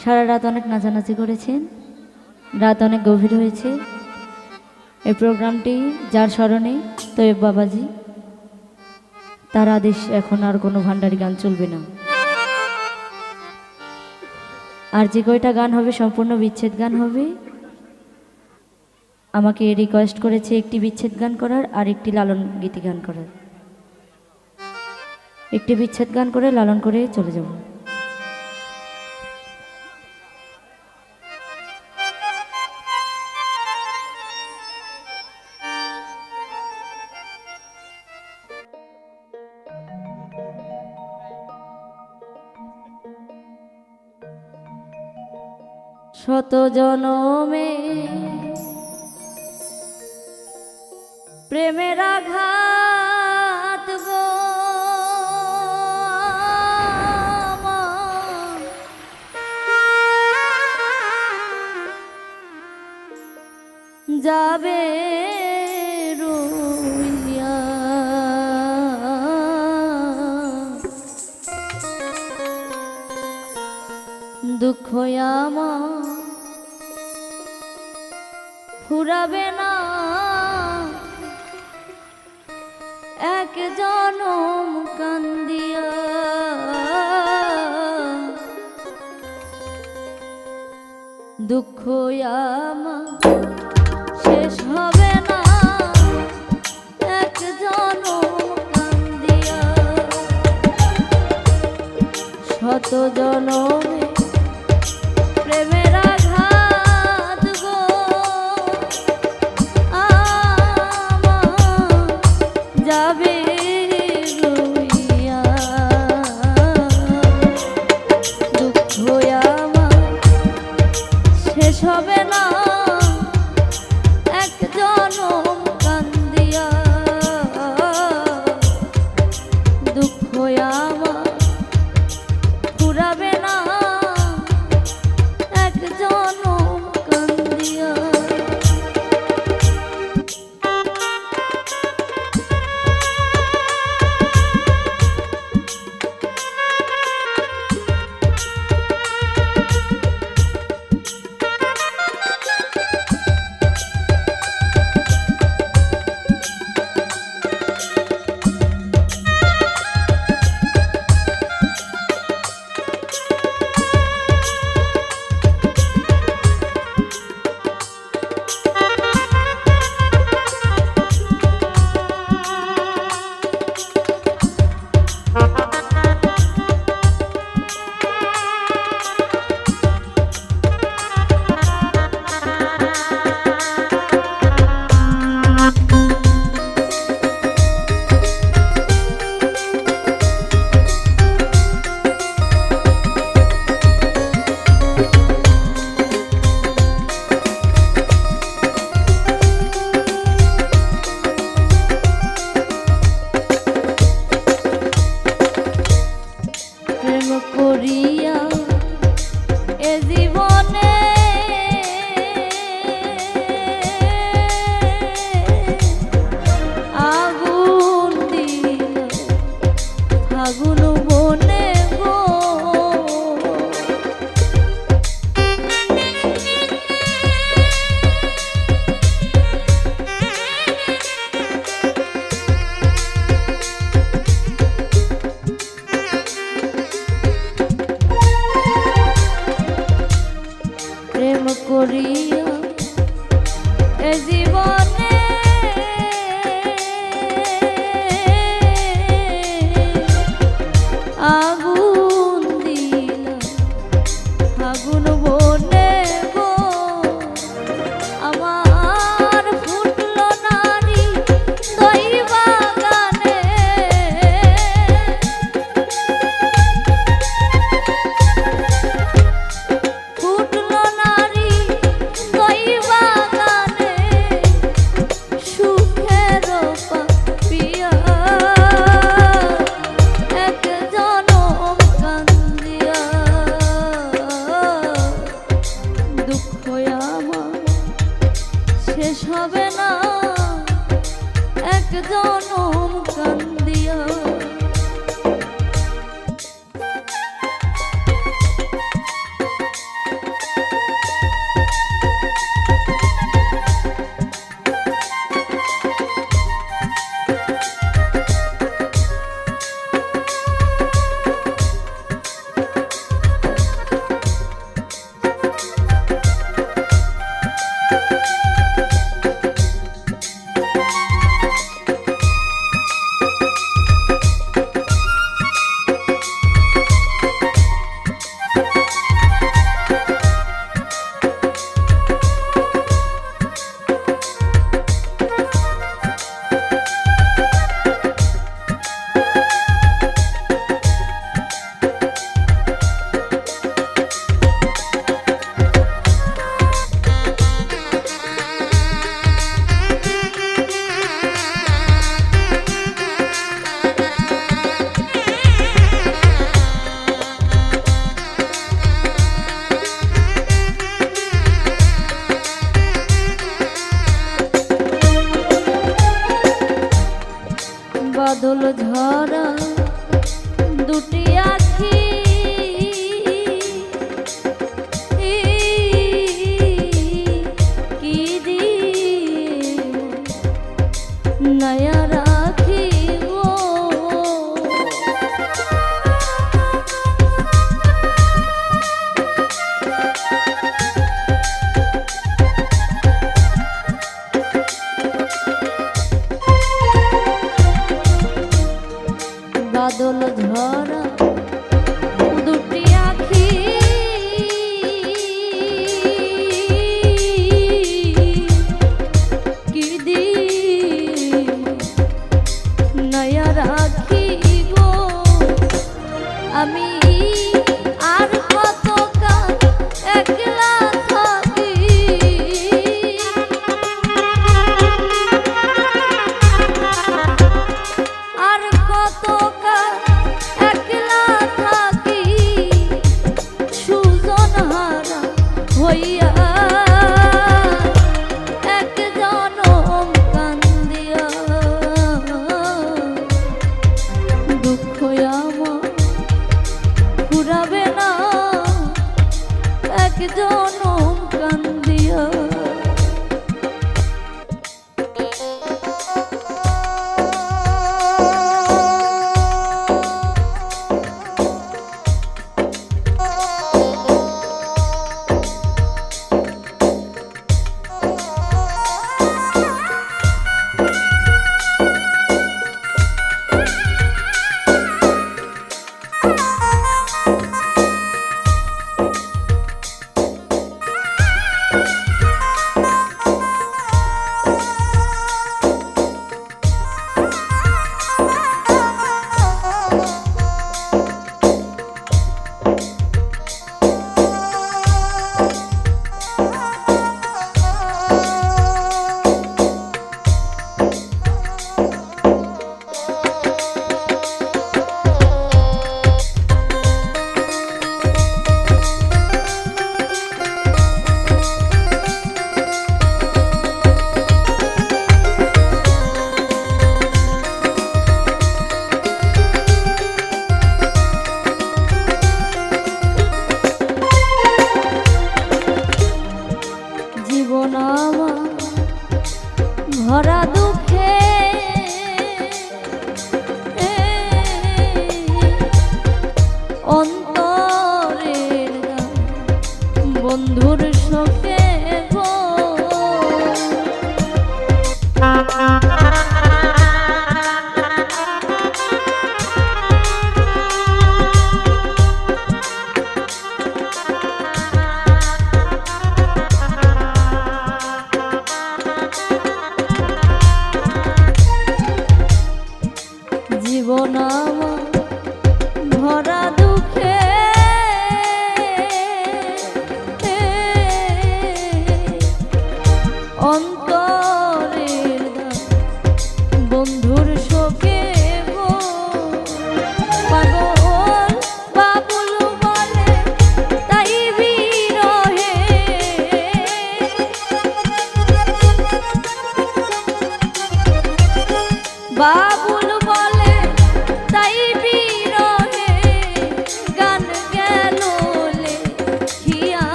সারা রাত অনেক নাচানাচি করেছেন, রাত অনেক গভীর হয়েছে। এই প্রোগ্রামটি যার স্মরণে তৈব বাবাজি, তার আদেশ এখন আর কোনো ভান্ডারি গান চলবে না। আর যে কয়টা গান হবে, সম্পূর্ণ বিচ্ছেদ গান হবে। আমাকে রিকোয়েস্ট করেছে একটি বিচ্ছেদ গান করার, আর একটি লালন গীতি গান করার। একটি বিচ্ছেদ গান করে লালন করে চলে যাব। শত জনমে। প্রেমের আঘাত যাবে দুঃখ ফুরাবে না। এক জনম কান্দিয়া। দুঃখ আমার, শেষ হবে না। এক কান্দিয়া। শত জনমে প্রেমের জনম কান্দিয়া বাদল ঝরা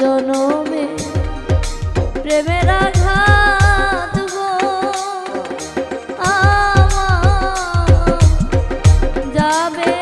জনমে প্রেমের আঘাত গো। আমার যাবে